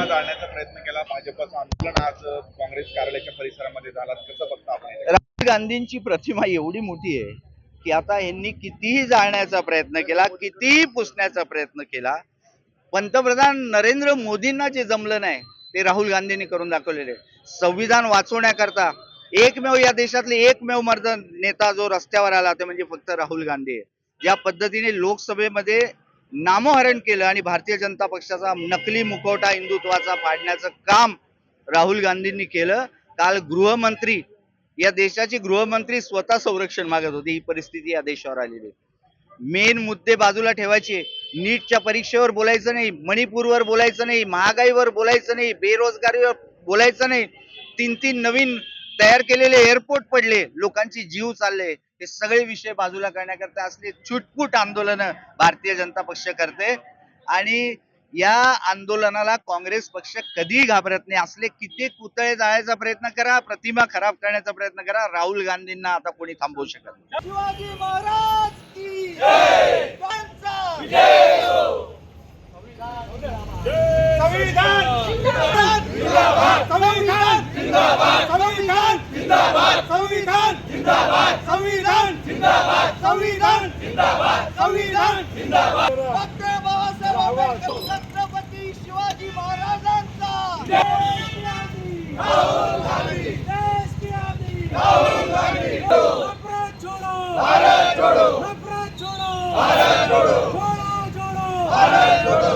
संभ्रमात आणण्याचा प्रयत्न केला. भाजपचं आंदोलन आज काँग्रेस कार्यालयाच्या परिसरामध्ये झाला. कसं बघता आपण राहुल गांधींची प्रतिमा एवढी मोठी आहे की आता यांनी कितीही जाळण्याचा प्रयत्न केला कितीही पुसण्याचा प्रयत्न केला पंतप्रधान नरेंद्र मोदींना जे जमलं नाही ते राहुल गांधींनी करून दाखवलेले संविधान वाचवण्याकरता एकमेव या देशातले एकमेव मर्द नेता जो रस्त्यावर आला ते म्हणजे फक्त राहुल गांधी आहे. ज्या पद्धतीने लोकसभेमध्ये नामोहरण केलं आणि भारतीय जनता पक्षाचा नकली मुखवटा हिंदुत्वाचा फाडण्याचं काम राहुल गांधींनी केलं. काल गृहमंत्री या देशाची गृहमंत्री स्वतः संरक्षण मागत होती. ही परिस्थिती या देशावर आलेली मेन मुद्दे बाजूला ठेवायचे. नीटच्या परीक्षेवर बोलायचं नाही. मणिपूरवर बोलायचं नाही. महागाईवर बोलायचं नाही. बेरोजगारीवर बोलायचं नाही. तीन तीन नवीन तयार केलेले एअरपोर्ट पडले लोकांचे जीव चालले हे सगळे विषय बाजूला करण्याकरता असले छुटपूट आंदोलन भारतीय जनता पक्ष करते. आणि या आंदोलनाला काँग्रेस पक्ष कधीही घाबरत नाही. असले किती पुतळे जाळायचा प्रयत्न करा प्रतिमा खराब करण्याचा प्रयत्न करा राहुल गांधींना आता कोणी थांबवू शकत नाही. जिंदाबाद संविधान जिंदाबाद संविधान जिंदाबाद संविधान जिंदाबाद डॉक्टर बाबासाहेब आंबेडकर छत्रपती शिवाजी महाराजांचा राहुल गांधी देश की आजादी राहुल गांधी भारत छोड़ो भारत छोड़ो भारत छोड़ो भारत छोड़ो भारत छोड़ो भारत छोड़ो